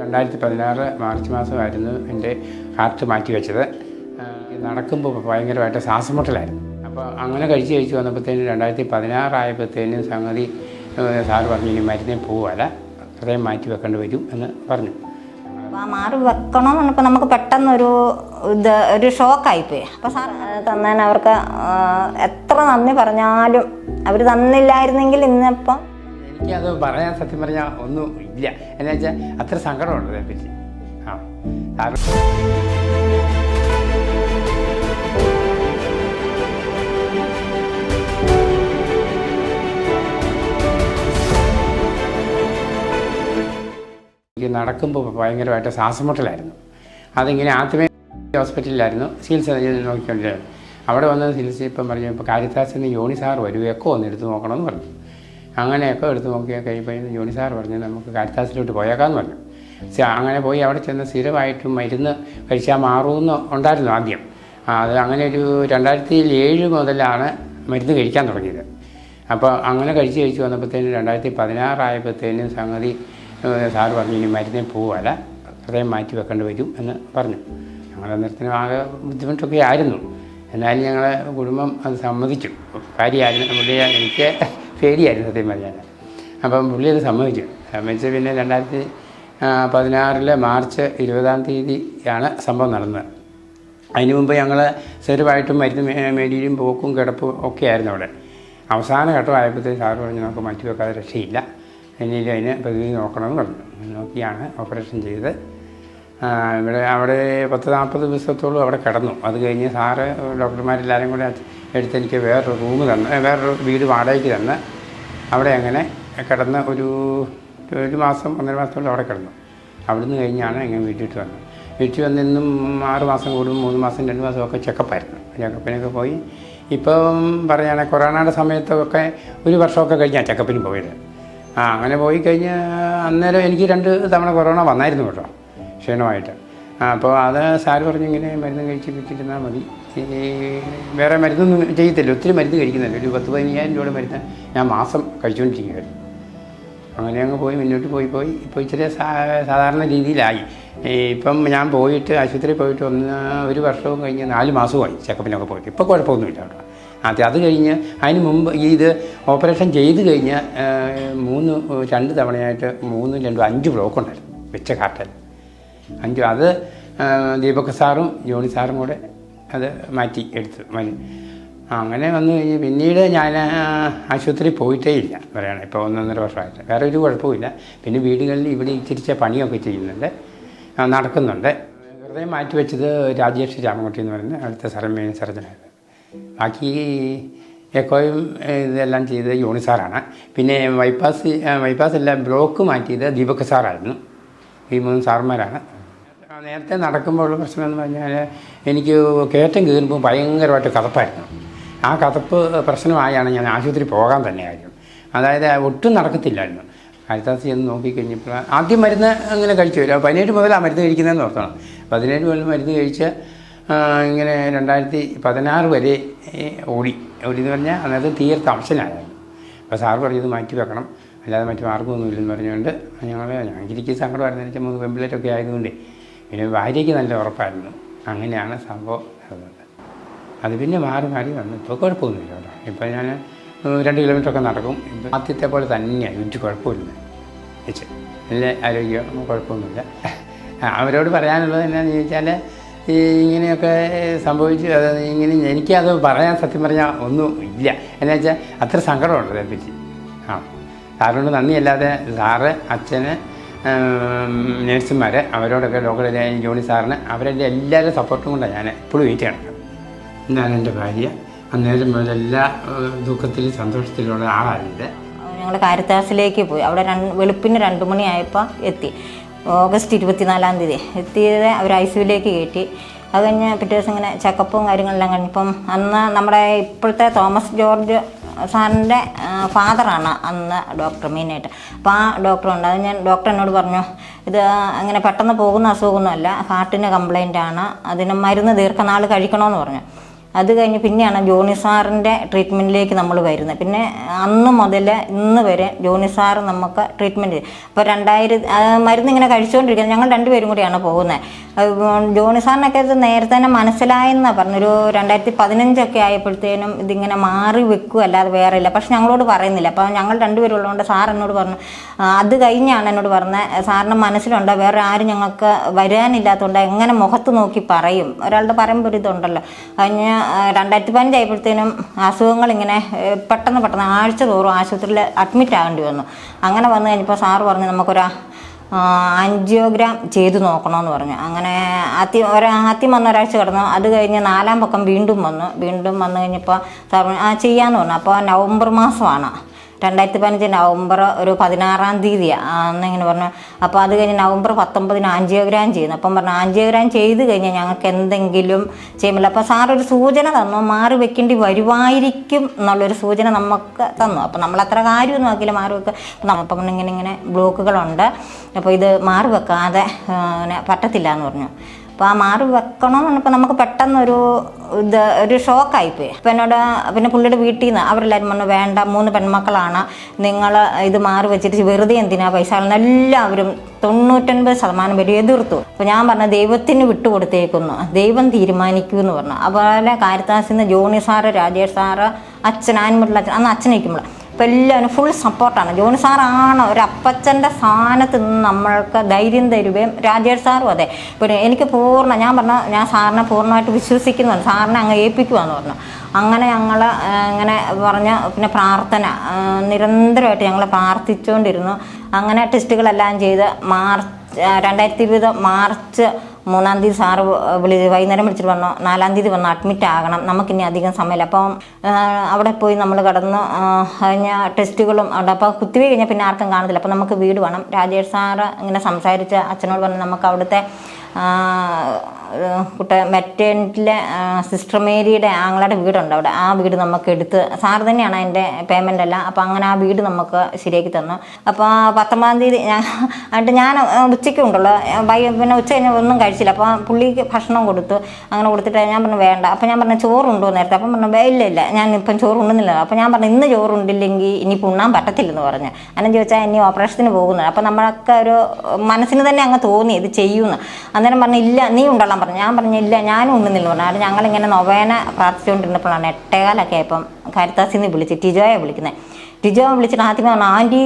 രണ്ടായിരത്തി പതിനാറ് മാർച്ച് മാസമായിരുന്നു എന്റെ ഹാർട്ട് മാറ്റി വെച്ചത്. നടക്കുമ്പോൾ ഭയങ്കരമായിട്ട് ശ്വാസം മുട്ടലായിരുന്നു അപ്പോൾ അങ്ങനെ കഴിച്ച് കഴിച്ച് വന്നപ്പോഴത്തേനും രണ്ടായിരത്തി പതിനാറായപ്പോഴത്തേനും സംഗതി സാറ് പറഞ്ഞു ഇനി മരുന്നേ പോവല്ല ഹൃദയം മാറ്റി വെക്കേണ്ടി വരും എന്ന് പറഞ്ഞു. അപ്പോൾ ആ മാറി വെക്കണം പറഞ്ഞപ്പോൾ നമുക്ക് പെട്ടെന്നൊരു ഇത് ഒരു ഷോക്കായിപ്പോയി. അപ്പോൾ സാർ തന്നേനവർക്ക് എത്ര നന്ദി പറഞ്ഞാലും അവർ തന്നില്ലായിരുന്നെങ്കിൽ ഇന്നിപ്പം എനിക്കത് പറയാൻ സത്യം പറഞ്ഞാൽ ഒന്നും ഇല്ല. എന്നു വെച്ചാൽ അത്ര സങ്കടമുണ്ട് അതേപ്പറ്റി ആ. എനിക്ക് നടക്കുമ്പോൾ ഭയങ്കരമായിട്ട് ശ്വാസമുട്ടലായിരുന്നു. അതിങ്ങനെ ആദ്യമേ ഹോസ്പിറ്റലിലായിരുന്നു. ചികിത്സ നോക്കിക്കൊണ്ടിരുന്നത്. അവിടെ വന്ന് ചികിത്സ ഇപ്പം പറഞ്ഞു ഇപ്പോൾ കാര്യത്താസിന് യോണി സാർ വരും ഒന്ന് എടുത്ത് നോക്കണമെന്ന് പറഞ്ഞു. അങ്ങനെ എക്കോ എടുത്ത് നോക്കിയാൽ കഴിയുമ്പോൾ ജോണി സാർ പറഞ്ഞു നമുക്ക് കാരിത്താസിലോട്ട് പോയേക്കാമെന്ന് പറഞ്ഞു. അങ്ങനെ പോയി അവിടെ ചെന്ന് സ്ഥിരമായിട്ട് മരുന്ന് കഴിച്ചാൽ മാറുമെന്ന് ഉണ്ടായിരുന്നു ആദ്യം. അത് അങ്ങനെ ഒരു രണ്ടായിരത്തി ഏഴ് മുതലാണ് മരുന്ന് കഴിക്കാൻ തുടങ്ങിയത്. അപ്പോൾ അങ്ങനെ കഴിച്ച് കഴിച്ച് വന്നപ്പോഴത്തേനും രണ്ടായിരത്തി പതിനാറായപ്പോഴത്തേനും സംഗതി സാർ പറഞ്ഞു ഇനി മരുന്നേ പോവുകയല്ല ഹൃദയം മാറ്റി വെക്കേണ്ടി വരും എന്ന് പറഞ്ഞു. ഞങ്ങൾ അന്നേരത്തിന് ആകെ ബുദ്ധിമുട്ടൊക്കെ ആയിരുന്നു. എന്നാലും ഞങ്ങളെ കുടുംബം അത് സമ്മതിച്ചു. കാര്യമായിരുന്നു. നമ്മുടെ എനിക്ക് പേടിയായിരുന്നു സത്യം പറഞ്ഞാൽ. അപ്പം പുള്ളി അത് സമ്മതിച്ചു. സമ്മതിച്ച് പിന്നെ രണ്ടായിരത്തി പതിനാറിലെ മാർച്ച് ഇരുപതാം തീയതിയാണ് സംഭവം നടന്നത്. അതിന് മുമ്പ് ഞങ്ങൾ സ്ഥിരമായിട്ടും മരുന്ന് മേടിയിലും പോക്കും കിടപ്പും ഒക്കെ ആയിരുന്നു അവിടെ. അവസാന ഘട്ടമായപ്പോഴത്തേക്ക് സാറ് പറഞ്ഞു നമുക്ക് മാറ്റി വെക്കാതെ രക്ഷയില്ല. എന്നിട്ട് അതിന് പ്രതിവിധി നോക്കണമെന്ന് പറഞ്ഞു. നോക്കിയാണ് ഓപ്പറേഷൻ ചെയ്ത് ഇവിടെ അവിടെ പത്ത് നാൽപ്പത് ദിവസത്തോളം അവിടെ കിടന്നു. അത് കഴിഞ്ഞ് സാറ് ഡോക്ടർമാരെല്ലാവരും കൂടെ എടുത്ത് എനിക്ക് വേറൊരു റൂം തന്ന് വേറൊരു വീട് വാടകയ്ക്ക് തന്ന്. അവിടെ അങ്ങനെ കിടന്ന് ഒരു ഒരു മാസം ഒന്നര മാസത്തോളം അവിടെ കിടന്നു. അവിടുന്ന് കഴിഞ്ഞാണ് ഇങ്ങനെ വീട്ടിട്ട് വന്നത്. വീട്ടിൽ വന്ന് ഇന്നും ആറ് മാസം കൂടും മൂന്ന് മാസം രണ്ട് മാസം മാസമൊക്കെ ചെക്കപ്പായിരുന്നു ചെക്കപ്പിനൊക്കെ പോയി. ഇപ്പം പറയുകയാണെങ്കിൽ കൊറോണയുടെ സമയത്തൊക്കെ ഒരു വർഷമൊക്കെ കഴിഞ്ഞാൽ ചെക്കപ്പിന് പോയത്. ആ അങ്ങനെ പോയി കഴിഞ്ഞ് അന്നേരം എനിക്ക് രണ്ട് തവണ കൊറോണ വന്നായിരുന്നു കേട്ടോ ക്ഷീണമായിട്ട്. അപ്പോൾ അത് സാർ പറഞ്ഞിങ്ങനെ മരുന്ന് കഴിച്ച് വിട്ടിരുന്നാൽ മതി. വേറെ മരുന്നൊന്നും ചെയ്യത്തില്ല ഒത്തിരി മരുന്ന് കഴിക്കുന്നില്ല ഒരു പത്ത് പതിനയ്യായിരം രൂപയുടെ മരുന്ന് ഞാൻ മാസം കഴിച്ചുകൊണ്ടിരിക്കുകയായിരുന്നു അങ്ങനെ അങ്ങ് പോയി മുന്നോട്ട് പോയി പോയി. ഇപ്പോൾ ഇച്ചിരി സാധാരണ രീതിയിലായി. ഇപ്പം ഞാൻ പോയിട്ട് ആശുപത്രിയിൽ പോയിട്ട് ഒന്ന് ഒരു വർഷവും കഴിഞ്ഞ് നാല് മാസമായി ചെക്കപ്പിനൊക്കെ പോയിട്ട്. ഇപ്പോൾ കുഴപ്പമൊന്നുമില്ല കേട്ടോ അത് അത് കഴിഞ്ഞ് അതിന് മുമ്പ് ഈ ഇത് ഓപ്പറേഷൻ ചെയ്ത് കഴിഞ്ഞ് മൂന്ന് രണ്ട് തവണയായിട്ട് മൂന്ന് രണ്ടും അഞ്ച് ബ്ലോക്ക് ഉണ്ടായിരുന്നു വെച്ച കാട്ടൽ അഞ്ച് അത് ദീപക് സാറും ജോണി സാറും കൂടെ അത് മാറ്റി എടുത്തു അങ്ങനെ വന്നു കഴിഞ്ഞ് പിന്നീട് ഞാൻ ആശുപത്രി പോയിട്ടേ ഇല്ല പറയണം. ഇപ്പോൾ ഒന്നൊന്നര വർഷമായിട്ട്. വേറെ ഒരു കുഴപ്പമില്ല പിന്നെ വീടുകളിൽ ഇവിടെ തിരിച്ച പണിയൊക്കെ ചെയ്യുന്നുണ്ട്. നടക്കുന്നുണ്ട്. ഹൃദയം മാറ്റി വെച്ചത് രാജേഷ് രാമകുട്ടി എന്ന് പറയുന്ന അടുത്ത സർജൻ മെയിൻ സർജനായിരുന്നു ബാക്കി എക്കോയും ഇതെല്ലാം ചെയ്തത് യോണി സാറാണ്. പിന്നെ ബൈപ്പാസ് ബൈപ്പാസ് എല്ലാം ബ്ലോക്ക് മാറ്റിയത് ദീപക് സാറായിരുന്നു. ഈ മൂന്ന് സാറന്മാരാണ്. നേരത്തെ നടക്കുമ്പോഴുള്ള പ്രശ്നം എന്ന് പറഞ്ഞാൽ എനിക്ക് കയറ്റം കയറുമ്പോൾ ഭയങ്കരമായിട്ട് കതപ്പായിരുന്നു. ആ കതപ്പ് പ്രശ്നമായാണ് ഞാൻ ആശുപത്രി പോകാൻ തന്നെ ആയിരുന്നു അതായത് ഒട്ടും നടക്കത്തില്ലായിരുന്നു. കാരിത്താസ് ചെന്ന് നോക്കിക്കഴിഞ്ഞപ്പോൾ ആദ്യം മരുന്ന് അങ്ങനെ കഴിച്ചു വരും. പതിനേഴ് മുതലാണ് മരുന്ന് കഴിക്കുന്നതെന്ന് ഓർത്തണം. പതിനേഴ് മുതൽ മരുന്ന് കഴിച്ച് ഇങ്ങനെ രണ്ടായിരത്തി പതിനാറ് വരെ ഓടി ഓടി. എന്ന് പറഞ്ഞാൽ അന്നത്തെ തീർത്ത അവശനായിരുന്നു. അപ്പോൾ സാറ് പറഞ്ഞത് മാറ്റി വെക്കണം. അല്ലാതെ മറ്റു മാർഗമൊന്നുമില്ലെന്ന് പറഞ്ഞുകൊണ്ട് ഞങ്ങൾ ഞങ്ങൾക്ക് സങ്കടമായിരുന്നു. വെച്ചാൽ മൂന്ന് പെമ്പിളേറ്റൊക്കെ ആയതുകൊണ്ട് പിന്നെ ഭാര്യയ്ക്ക് നല്ല ഉറപ്പായിരുന്നു. അങ്ങനെയാണ് സംഭവം നടന്നത്. അത് പിന്നെ മാറി മാറി വന്നു. ഇപ്പോൾ കുഴപ്പമൊന്നുമില്ല കേട്ടോ. ഇപ്പോൾ ഞാൻ രണ്ട് കിലോമീറ്ററൊക്കെ നടക്കും. ഇപ്പം ആദ്യത്തെ പോലെ തന്നെയാണ്. എനിക്ക് കുഴപ്പമില്ല. ചേച്ചി നല്ല ആരോഗ്യം കുഴപ്പമൊന്നുമില്ല. അവരോട് പറയാനുള്ളത് എന്നാന്ന് ചോദിച്ചാൽ ഈ ഇങ്ങനെയൊക്കെ സംഭവിച്ചു അത് ഇങ്ങനെ എനിക്കത് പറയാൻ സത്യം പറഞ്ഞാൽ ഒന്നും ഇല്ല. എന്നു വെച്ചാൽ അത്ര സങ്കടമുണ്ട് അതേപ്പറ്റി ആ. സാറിനോട് നന്ദിയല്ലാതെ സാറ് അച്ഛന് നേഴ്സുമാർ അവരോടൊക്കെ ഡോക്ടർ ജോണി സാറിന് അവരുടെ എല്ലാവരുടെ സപ്പോർട്ടും കൊണ്ടാണ് ഞാൻ എപ്പോഴും വെയിറ്റ് ചെയ്യണം എന്നാണ് എന്റെ ഭാര്യ. അന്നേരം മുതൽ എല്ലാ ദുഃഖത്തിലും സന്തോഷത്തിലുള്ള ആളാണിത്. ഞങ്ങൾ കാരിത്താസിലേക്ക് പോയി. അവിടെ രണ്ട് വെളുപ്പിന് രണ്ട് മണിയായപ്പോൾ എത്തി. ഓഗസ്റ്റ് ഇരുപത്തിനാലാം തീയതി. എത്തിയത് അവർ ഐ സിയുലേക്ക് കയറ്റി. അത് കഴിഞ്ഞ് പിറ്റേ ദിവസം ഇങ്ങനെ ചെക്കപ്പും കാര്യങ്ങളെല്ലാം കഴിഞ്ഞ്. ഇപ്പം അന്ന് നമ്മുടെ ഇപ്പോഴത്തെ തോമസ് ജോർജ് സാറിന്റെ ഫാദറാണ് അന്ന് ഡോക്ടർ മെയിനായിട്ട്. അപ്പോൾ ആ ഡോക്ടറുണ്ട്. അത് ഞാൻ ഡോക്ടർ എന്നോട് പറഞ്ഞു ഇത് അങ്ങനെ പെട്ടെന്ന് പോകുന്ന അസുഖമൊന്നുമല്ല. ഹാർട്ടിന് കംപ്ലൈന്റ് ആണ്. അതിന് മരുന്ന് ദീർഘനാൾ കഴിക്കണമെന്ന് പറഞ്ഞു. അത് കഴിഞ്ഞ് പിന്നെയാണ് ജോണി സാറിന്റെ ട്രീറ്റ്മെന്റിലേക്ക് നമ്മൾ വരുന്നത്. പിന്നെ അന്ന് മുതൽ ഇന്ന് വരെ ജോണി സാറ് നമുക്ക് ട്രീറ്റ്മെന്റ് ഇപ്പോൾ രണ്ടായിരം മരുന്ന് ഇങ്ങനെ കഴിച്ചുകൊണ്ടിരിക്കുന്നത് ഞങ്ങൾ രണ്ടുപേരും കൂടിയാണ് പോകുന്നത്. ജോണി സാറിനൊക്കെ ഇത് നേരത്തെ തന്നെ മനസ്സിലായെന്നാണ് പറഞ്ഞൊരു രണ്ടായിരത്തി പതിനഞ്ചൊക്കെ ആയപ്പോഴത്തേനും ഇതിങ്ങനെ മാറി വെക്കുക അല്ലാതെ വേറെ ഇല്ല. പക്ഷെ ഞങ്ങളോട് പറയുന്നില്ല. അപ്പോൾ ഞങ്ങൾ രണ്ടുപേരും ഉള്ളതുകൊണ്ട് സാർ എന്നോട് പറഞ്ഞു "ആ, അത് കഴിഞ്ഞാണ് എന്നോട് പറഞ്ഞത്. സാറിന് മനസ്സിലുണ്ടോ? വേറെ ആരും ഞങ്ങൾക്ക് വരാനില്ലാത്തതുകൊണ്ട് എങ്ങനെ മുഖത്ത് നോക്കി പറയും? ഒരാളുടെ പറയുമ്പോൾ ഒരു ഇതുണ്ടല്ലോ. കഴിഞ്ഞ് രണ്ടായിരത്തി പതിനഞ്ചായപ്പോഴത്തേനും അസുഖങ്ങൾ ഇങ്ങനെ പെട്ടെന്ന് പെട്ടെന്ന് ആഴ്ച തോറും ആശുപത്രിയിൽ അഡ്മിറ്റ് ആകേണ്ടി വന്നു. അങ്ങനെ വന്നു കഴിഞ്ഞപ്പോൾ സാറ് പറഞ്ഞു നമുക്കൊരു ആൻജിയോഗ്രാം ചെയ്തു നോക്കണമെന്ന് പറഞ്ഞു. അങ്ങനെ ആദ്യം ഒരാ ആദ്യം വന്ന ഒരാഴ്ച കിടന്നു. അത് കഴിഞ്ഞ് നാലാം പക്കം വീണ്ടും വന്നു. വീണ്ടും വന്നു കഴിഞ്ഞപ്പോൾ സാർ ആ ചെയ്യാമെന്ന് പറഞ്ഞു. അപ്പോൾ നവംബർ മാസമാണ്. രണ്ടായിരത്തി പതിനഞ്ച് നവംബർ ഒരു പതിനാറാം തീയതി അന്നിങ്ങനെ പറഞ്ഞു. അപ്പോൾ അത് കഴിഞ്ഞ് നവംബർ പത്തൊമ്പതിന് ആൻജിയോഗ്രാം ചെയ്യുന്നു. അപ്പം പറഞ്ഞു ആൻജിയോഗ്രാം ചെയ്ത് കഴിഞ്ഞാൽ ഞങ്ങൾക്ക് എന്തെങ്കിലും ചെയ്യുമ്പോൾ അപ്പോൾ സാർ ഒരു സൂചന തന്നു മാറി വെക്കേണ്ടി വരുമായിരിക്കും എന്നുള്ളൊരു സൂചന നമുക്ക് തന്നു. അപ്പോൾ നമ്മൾ അത്ര കാര്യമൊന്നും ആക്കിയില്ല മാറി വെക്കുക അപ്പം ഇങ്ങനെ ഇങ്ങനെ ബ്ലോക്കുകളുണ്ട്. അപ്പോൾ ഇത് മാറി വെക്കാതെ പറ്റത്തില്ല എന്ന് പറഞ്ഞു. അപ്പോൾ ആ മാറി വെക്കണം എന്ന് പറഞ്ഞപ്പോൾ നമുക്ക് പെട്ടെന്നൊരു ഇത് ഒരു ഷോക്കായിപ്പോയി. അപ്പോൾ എന്നോട് പിന്നെ പുള്ളിയുടെ വീട്ടിൽ നിന്ന് അവരെല്ലാവരും പറഞ്ഞു വേണ്ട മൂന്ന് പെൺമക്കളാണ്. നിങ്ങൾ ഇത് മാറി വെച്ചിട്ട് വെറുതെ എന്തിനാ പൈസ? കളയുന്നത്?" എല്ലാവരും തൊണ്ണൂറ്റൊൻപത് ശതമാനം പേര് എതിർത്തു. അപ്പോൾ ഞാൻ പറഞ്ഞു ദൈവത്തിന് വിട്ടുകൊടുത്തേക്കുന്നു. ദൈവം തീരുമാനിക്കൂ എന്ന് പറഞ്ഞു. അതുപോലെ കാരിത്താസിൽ നിന്ന് ജോണി സാറ് രാജേഷ് സാറ് അച്ഛൻ ആൻമുട്ടിൽ അച്ഛൻ അന്ന് അച്ഛനിരിക്കുമ്പോൾ ഇപ്പം എല്ലാവരും ഫുൾ സപ്പോർട്ടാണ് ജോണി സാറാണ്. ഒരു അപ്പച്ചന്റെ സ്ഥാനത്ത് നിന്ന് നമ്മൾക്ക് ധൈര്യം തരുകയും രാജേഷ് സാറും അതെ. പിന്നെ എനിക്ക് പൂർണ ഞാൻ പറഞ്ഞ ഞാൻ സാറിനെ പൂർണമായിട്ട് വിശ്വസിക്കുന്നുണ്ട്. സാറിനെ അങ്ങ് ഏൽപ്പിക്കുവാന്ന് പറഞ്ഞു. അങ്ങനെ ഞങ്ങൾ അങ്ങനെ പറഞ്ഞ പിന്നെ പ്രാർത്ഥന നിരന്തരമായിട്ട് ഞങ്ങൾ പ്രാർത്ഥിച്ചുകൊണ്ടിരുന്നു അങ്ങനെ ടെസ്റ്റുകളെല്ലാം ചെയ്ത് മാർച്ച് രണ്ടായിരത്തി ഇരുപത് മാർച്ച് മൂന്നാം തീയതി സാറ് വിളി വൈകുന്നേരം വിളിച്ചിട്ട് വന്നോ നാലാം തീയതി വന്ന് അഡ്മിറ്റ് ആകണം. നമുക്കിനി അധികം സമയമില്ല. അപ്പം അവിടെ പോയി നമ്മൾ കടന്ന് കഴിഞ്ഞ ടെസ്റ്റുകളും അവിടെ അപ്പോൾ കുത്തിവി കഴിഞ്ഞാൽ പിന്നെ ആർക്കും കാണത്തില്ല. അപ്പോൾ നമുക്ക് വീട് വേണം. രാജേഷ് സാറ് ഇങ്ങനെ സംസാരിച്ച് അച്ഛനോട് പറഞ്ഞു നമുക്ക് അവിടുത്തെ കുട്ട മെറ്റേണിറ്റിലെ സിസ്റ്റർ മേരിയുടെ ആങ്ങളുടെ വീടുണ്ട് അവിടെ. ആ വീട് നമുക്ക് എടുത്ത് സാർ തന്നെയാണ് അതിന്റെ പേയ്മെന്റ് എല്ലാം. അപ്പോൾ അങ്ങനെ ആ വീട് നമുക്ക് ശരിയാക്കി തന്നു. അപ്പോൾ പത്തൊമ്പതാം തീയതി ഞാൻ എന്നിട്ട് ഞാൻ ഉച്ചയ്ക്ക് ഉണ്ടല്ലോ. വൈ പിന്നെ ഉച്ച കഴിഞ്ഞാൽ ഒന്നും കഴിച്ചില്ല. അപ്പോൾ പുള്ളിക്ക് ഭക്ഷണം കൊടുത്തു. അങ്ങനെ കൊടുത്തിട്ട് ഞാൻ പറഞ്ഞു വേണ്ട. അപ്പോൾ ഞാൻ പറഞ്ഞു ചോറുണ്ടോ നേരത്തെ? അപ്പം പറഞ്ഞു "വേ, ഇല്ല ഇല്ല. ഞാൻ ഇപ്പം ചോറുണ്ടെന്നില്ല അപ്പോൾ ഞാൻ പറഞ്ഞു ഇന്ന് ചോറുണ്ടില്ലെങ്കിൽ ഇനി ഉണ്ണാൻ പറ്റത്തില്ലെന്ന് പറഞ്ഞു. അങ്ങനെ ചോദിച്ചാൽ ഇനി ഓപ്പറേഷത്തിന് പോകുന്നത് അപ്പോൾ നമ്മളൊക്കെ ഒരു മനസ്സിന് തന്നെ അങ്ങ് തോന്നി ഇത് ചെയ്യുമെന്ന് അന്നേരം പറഞ്ഞു ഇല്ല നീ ഉണ്ടോളാൻ പറഞ്ഞു. ഞാൻ പറഞ്ഞില്ല ഞാനും ഉണ്ടെന്നില്ല പറഞ്ഞു. അവിടെ ഞങ്ങളിങ്ങനെ നൊവേന പ്രാർത്ഥിച്ചുകൊണ്ടിരുന്നപ്പോഴാണ് എട്ടേകാലൊക്കെ ആയപ്പം കാരിത്താസിന്ന് വിളിച്ച് ടിജോയെ വിളിക്കുന്നത്. ടിജോ വിളിച്ചിട്ട് ആദ്യമേ പറഞ്ഞു ആന്റി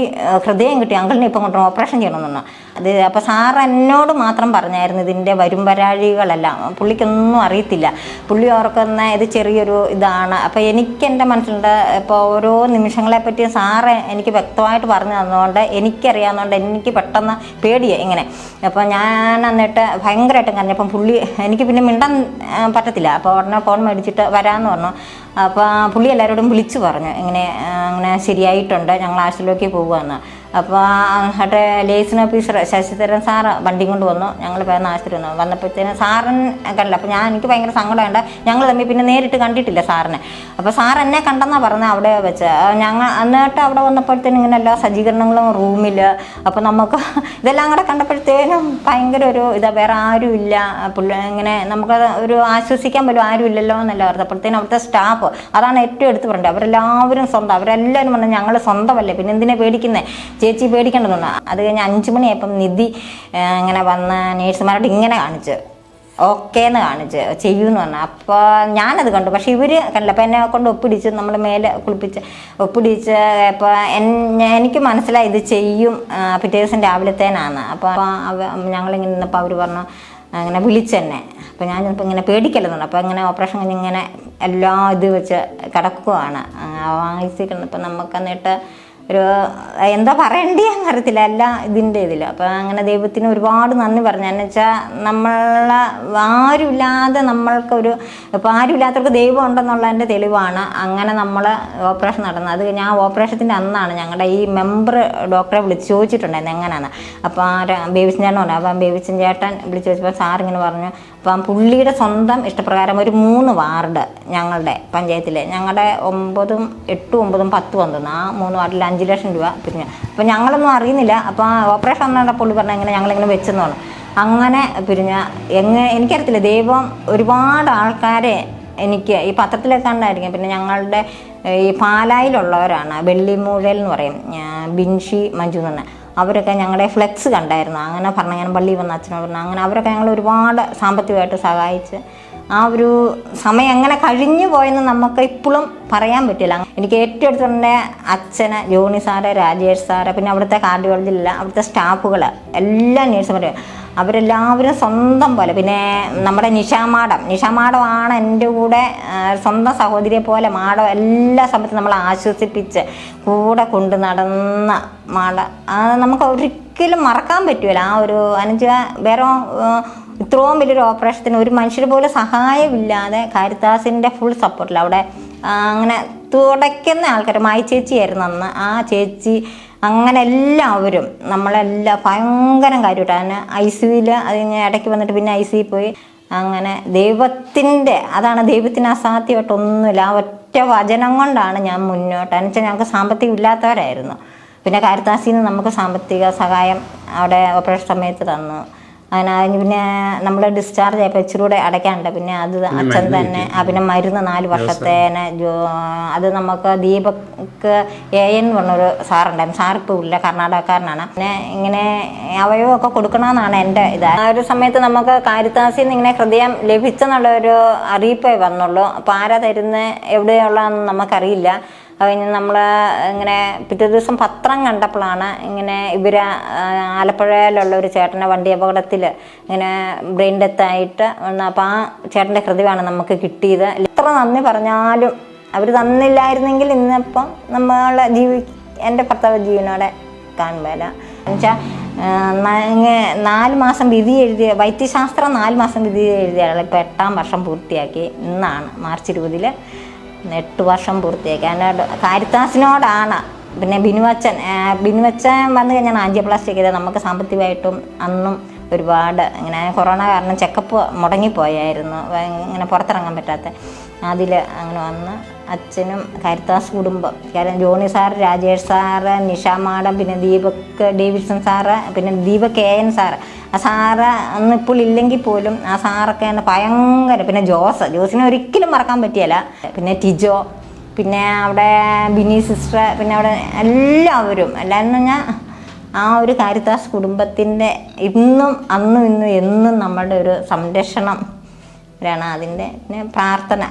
ഹൃദയം കിട്ടി. അങ്കിളിനെ ഇപ്പം കൊണ്ടുവന്ന് ഓപ്പറേഷൻ ചെയ്യണമെന്ന് പറഞ്ഞു. അത് അപ്പോൾ സാർ എന്നോട് മാത്രം പറഞ്ഞായിരുന്നു ഇതിന്റെ വരും വരാഴികളെല്ലാം പുള്ളിക്കൊന്നും അറിയത്തില്ല. പുള്ളി ഓർക്കുന്ന ഇത് ചെറിയൊരു ഇതാണ്. അപ്പോൾ എനിക്ക് എന്റെ മനസ്സിലുണ്ട് ഇപ്പോൾ ഓരോ നിമിഷങ്ങളെ പറ്റി സാറ് എനിക്ക് വ്യക്തമായിട്ട് പറഞ്ഞു തന്നതുകൊണ്ട് എനിക്കറിയാവുന്നതുകൊണ്ട് എനിക്ക് പെട്ടെന്ന് പേടിയായി ഇങ്ങനെ. അപ്പോൾ ഞാൻ എന്നിട്ട് ഭയങ്കരമായിട്ടും കരഞ്ഞപ്പം പുള്ളി എനിക്ക് പിന്നെ മിണ്ടാൻ പറ്റത്തില്ല. അപ്പോൾ ഉടനെ ഫോൺ മേടിച്ചിട്ട് വരാമെന്ന് പറഞ്ഞു. അപ്പോൾ പുള്ളി എല്ലാവരോടും വിളിച്ചു പറഞ്ഞു. ഇങ്ങനെ അങ്ങനെ ശരിയായിട്ടുണ്ട്. ഞങ്ങൾ ആശുപത്രിയിലേക്ക് പോകുകയെന്ന് അപ്പോൾ അവിടെ ലേസൺ ഓഫീസർ ശശിധരൻ സാറ് വണ്ടി കൊണ്ട് വന്നു ഞങ്ങൾ പേർന്ന് ആശുപത്രി വന്നു വന്നപ്പോഴത്തേനും സാറൻ കണ്ടില്ല. അപ്പോൾ ഞാൻ എനിക്ക് ഭയങ്കര സങ്കടമുണ്ട് ഞങ്ങൾ തമ്മിൽ പിന്നെ നേരിട്ട് കണ്ടിട്ടില്ല സാറിനെ. അപ്പോൾ സാർ എന്നെ കണ്ടെന്നാണ് പറഞ്ഞത് അവിടെ വെച്ച്. ഞങ്ങൾ എന്നിട്ട് അവിടെ വന്നപ്പോഴത്തേനും ഇങ്ങനെ എല്ലാ സജ്ജീകരണങ്ങളും റൂമിൽ അപ്പോൾ നമുക്ക് ഇതെല്ലാം കൂടെ കണ്ടപ്പോഴത്തേനും ഭയങ്കര ഒരു ഇതാ വേറെ ആരും ഇല്ല. പുള്ളി ഇങ്ങനെ നമുക്ക് ഒരു ആശ്വസിക്കാൻ പോലും ആരും ഇല്ലല്ലോ എന്നല്ല പറഞ്ഞത്. അപ്പോഴത്തേനും അവിടുത്തെ സ്റ്റാഫ് അതാണ് ഏറ്റവും എടുത്ത് പറയേണ്ടത്. അവരെല്ലാവരും സ്വന്തം അവരെല്ലാവരും പറഞ്ഞു ഞങ്ങൾ സ്വന്തമല്ലേ? പിന്നെ എന്തിനെ പേടിക്കുന്നത് ചേച്ചി പേടിക്കേണ്ടതുണ്ട്. അത് കഴിഞ്ഞ് അഞ്ച് മണിയായപ്പം നിധി ആ, ഇങ്ങനെ വന്ന് നേഴ്സുമാരോട് ഇങ്ങനെ കാണിച്ച് ഓക്കേ എന്ന് കാണിച്ച് ചെയ്യുമെന്ന് പറഞ്ഞു. അപ്പോൾ ഞാനത് കണ്ടു. പക്ഷേ ഇവർ കണ്ടില്ല. അപ്പോൾ എന്നെ കൊണ്ട് ഒപ്പിടിച്ച് നമ്മൾ മേലെ കുളിപ്പിച്ച് ഒപ്പിടിച്ച് ഇപ്പോൾ എനിക്ക് മനസ്സിലായി ഇത് ചെയ്യും ആ, പിറ്റേ ദിവസം രാവിലത്തേനാന്ന്. അപ്പോൾ അവ ഞങ്ങളിങ്ങനെ നിന്നപ്പോൾ അവർ പറഞ്ഞു അങ്ങനെ വിളിച്ചെന്നെ അപ്പോൾ ഞാൻ ചിലപ്പോൾ ഇങ്ങനെ പേടിക്കല്ലെന്നുണ്ട് അപ്പോൾ ഇങ്ങനെ ഓപ്പറേഷൻ കഴിഞ്ഞ് ഇങ്ങനെ എല്ലാ ഇത് വെച്ച് കിടക്കുവാണ്. സി കിടന്നപ്പോൾ നമുക്ക് എന്നിട്ട് ഒരു എന്താ പറയണ്ടേന്ന് അറിയത്തില്ല എല്ലാ ഇതിന്റെ ഇതിൽ അപ്പോൾ അങ്ങനെ ദൈവത്തിന് ഒരുപാട് നന്ദി പറഞ്ഞു. എന്ന് വെച്ചാൽ നമ്മളെ ആരുമില്ലാതെ നമ്മൾക്കൊരു ഇപ്പോൾ ആരുമില്ലാത്തവർക്ക് ദൈവം ഉണ്ടെന്നുള്ളതിന്റെ തെളിവാണ് അങ്ങനെ നമ്മൾ ഓപ്പറേഷൻ നടന്നത്. അത് ഞാൻ ഓപ്പറേഷത്തിന്റെ അന്നാണ് ഞങ്ങളുടെ ഈ മെമ്പർ ഡോക്ടറെ വിളിച്ച് ചോദിച്ചിട്ടുണ്ടായിരുന്നു എങ്ങനെയാണ് അപ്പോൾ ബേബിച്ചൻ ചേട്ടൻ പറഞ്ഞു. അപ്പം ബേബിച്ചൻ ചേട്ടൻ വിളിച്ച് ചോദിച്ചപ്പോൾ സാർ ഇങ്ങനെ പറഞ്ഞു അപ്പം പുള്ളിയുടെ സ്വന്തം ഇഷ്ടപ്രകാരം ഒരു മൂന്ന് വാർഡ് ഞങ്ങളുടെ പഞ്ചായത്തിലെ. ഞങ്ങളുടെ ഒമ്പതും എട്ടും ഒമ്പതും പത്തും വന്നു ആ മൂന്ന് വാർഡിൽ അഞ്ച് ലക്ഷം രൂപ പിരിഞ്ഞു. അപ്പം ഞങ്ങളൊന്നും അറിയുന്നില്ല. അപ്പോൾ ഓപ്പറേഷൻ വന്നപ്പോൾ പുള്ളി പറഞ്ഞാൽ ഇങ്ങനെ ഞങ്ങളിങ്ങനെ വെച്ചെന്ന് അങ്ങനെ പിരിഞ്ഞ എങ്ങനെ എനിക്കറിയത്തില്ല. ദൈവം ഒരുപാട് ആൾക്കാരെ എനിക്ക് ഈ പത്രത്തിലെ കണ്ടായിരിക്കും. പിന്നെ ഞങ്ങളുടെ ഈ പാലായിലുള്ളവരാണ്. വെള്ളിമൂഴൽ എന്ന് പറയും. ബിൻഷി മഞ്ജു എന്ന് അവരൊക്കെ ഞങ്ങളുടെ ഫ്ലെക്സ് കണ്ടായിരുന്നു. അങ്ങനെ ഞാൻ പള്ളി വന്ന അച്ഛനോട് പറഞ്ഞു. അങ്ങനെ അവരൊക്കെ ഞങ്ങൾ ഒരുപാട് സാമ്പത്തികമായിട്ട് സഹായിച്ച് ആ ഒരു സമയം അങ്ങനെ കഴിഞ്ഞു പോയെന്ന് നമുക്ക് ഇപ്പോഴും പറയാൻ പറ്റില്ല. എനിക്ക് ഏറ്റവും അടുത്തുള്ള അച്ഛന് ജോണി സാറ് രാജേഷ് സാറ് പിന്നെ അവിടുത്തെ കാർഡിയോളജിയില്ല അവിടുത്തെ സ്റ്റാഫുകൾ എല്ലാ നേഴ്സുമാരും അവരെല്ലാവരും സ്വന്തം പോലെ. പിന്നെ നമ്മുടെ നിഷാ മാഡം. എന്റെ കൂടെ സ്വന്തം സഹോദരിയെ പോലെ മാഡം എല്ലാ സമയത്തും നമ്മളെ ആശ്വസിപ്പിച്ച് കൂടെ കൊണ്ട് നടന്ന മാഡം. നമുക്ക് ഒരിക്കലും മറക്കാൻ പറ്റുമല്ലോ ആ ഒരു അനുജ വേറെ ഇത്രയും വലിയൊരു ഓപ്പറേഷത്തിന് ഒരു മനുഷ്യർ പോലെ സഹായമില്ലാതെ കാരിത്താസിന്റെ ഫുൾ സപ്പോർട്ടിൽ അവിടെ അങ്ങനെ തുടയ്ക്കുന്ന ആൾക്കാർ മായി ചേച്ചിയായിരുന്നു അന്ന്. ആ ചേച്ചി അങ്ങനെ എല്ലാവരും നമ്മളെല്ലാം ഭയങ്കരം കാര്യമായിട്ടാണ് ഐ സിയിൽ അത് കഴിഞ്ഞ് ഇടയ്ക്ക് വന്നിട്ട് പിന്നെ ഐ സിയിൽ പോയി. അങ്ങനെ ദൈവത്തിന്റെ അതാണ് ദൈവത്തിന് അസാധ്യമായിട്ടൊന്നുമില്ല ആ ഒറ്റ വചനം കൊണ്ടാണ് ഞാൻ മുന്നോട്ട്. എന്നുവെച്ചാൽ ഞങ്ങൾക്ക് സാമ്പത്തികം ഇല്ലാത്തവരായിരുന്നു പിന്നെ കാരിത്താസിൽ നിന്ന് നമുക്ക് സാമ്പത്തിക സഹായം അവിടെ ഓപ്പറേഷൻ സമയത്ത് തന്നു. അങ്ങനെ അതിന് പിന്നെ നമ്മൾ ഡിസ്ചാർജ് ആയപ്പോൾ ഇച്ചിരി കൂടെ അടയ്ക്കാണ്ട് പിന്നെ അത് അച്ഛൻ തന്നെ ആ പിന്നെ മരുന്ന് നാല് വർഷത്തേനെ അത് നമുക്ക് ദീപക്ക് എ എൻ എന്ന് പറഞ്ഞൊരു സാറുണ്ടായിരുന്നു. സാർ ഇപ്പോൾ ഇല്ല കർണാടകക്കാരനാണ്. പിന്നെ ഇങ്ങനെ അവയവമൊക്കെ കൊടുക്കണമെന്നാണ് എന്റെ ഇത്. ആ ഒരു സമയത്ത് നമുക്ക് കാരിത്താസിൽ നിന്ന് ഇങ്ങനെ ഹൃദയം ലഭിച്ചെന്നുള്ള ഒരു അറിയിപ്പേ വന്നുള്ളൂ. അപ്പോൾ ആരാ തരുന്നത് എവിടെയുള്ളതെന്ന് നമുക്കറിയില്ല. അത് കഴിഞ്ഞ് നമ്മൾ ഇങ്ങനെ പിറ്റേ ദിവസം പത്രം കണ്ടപ്പോഴാണ് ഇങ്ങനെ ഇവർ ആലപ്പുഴയിലുള്ള ഒരു ചേട്ടന്റെ വണ്ടി അപകടത്തിൽ ഇങ്ങനെ ബ്രെയിൻ ഡെത്ത് ആയിട്ട് അപ്പോൾ ആ ചേട്ടന്റെ ഹൃദയമാണ് നമുക്ക് കിട്ടിയത്. എത്ര നന്ദി പറഞ്ഞാലും അവർ തന്നില്ലായിരുന്നെങ്കിൽ ഇന്നിപ്പം നമ്മൾ ജീവി എന്റെ ഭർത്താവ് ജീവനോടെ കാണുമ്പോൾ എന്നുവെച്ചാൽ നാല് മാസം വിധി എഴുതിയ വൈദ്യശാസ്ത്രം നാല് മാസം വിധി എഴുതിയ ആളെ ഇപ്പോൾ എട്ടാം വർഷം പൂർത്തിയാക്കി. ഇന്നാണ് മാർച്ച് ഇരുപതിൽ എട്ട് വർഷം പൂർത്തിയാക്കി. അതിനോട് കാരിത്താസിനോടാണ്. പിന്നെ ബിനുവച്ചൻ ബിനുവച്ചൻ വന്നു കഴിഞ്ഞാൽ ആൻജിയോപ്ലാസ്റ്റിക് ചെയ്തത്. നമുക്ക് സാമ്പത്തികമായിട്ടും അന്നും ഒരുപാട് ഇങ്ങനെ കൊറോണ കാരണം ചെക്കപ്പ് മുടങ്ങിപ്പോയായിരുന്നു. ഇങ്ങനെ പുറത്തിറങ്ങാൻ പറ്റാത്ത. അതിൽ അങ്ങനെ വന്ന് അച്ഛനും കരുത്താസ് കുടുംബം. കാരണം Johny sir Rajesh sir Nisha madam പിന്നെ ദീപക് ഡേവിഡ്സൺ സാറ് പിന്നെ ദീപക് കെ എൻ സാറ്. ആ സാറ് അന്ന് ഇപ്പോൾ ഇല്ലെങ്കിൽ പോലും ആ സാറൊക്കെയാണ് ഭയങ്കര പിന്നെ ജോസ് ജോസിനെ ഒരിക്കലും മറക്കാൻ പറ്റിയല്ല. പിന്നെ ടിജോ പിന്നെ അവിടെ ബിനി സിസ്റ്റർ പിന്നെ അവിടെ എല്ലാവരും. എല്ലാവരും എന്ന് പറഞ്ഞാൽ ആ ഒരു കാരിത്താസ് കുടുംബത്തിന്റെ ഇന്നും അന്നും ഇന്നും എന്നും നമ്മളുടെ ഒരു സംരക്ഷണം. ആണ് അതിന്റെ പിന്നെ പ്രാർത്ഥന.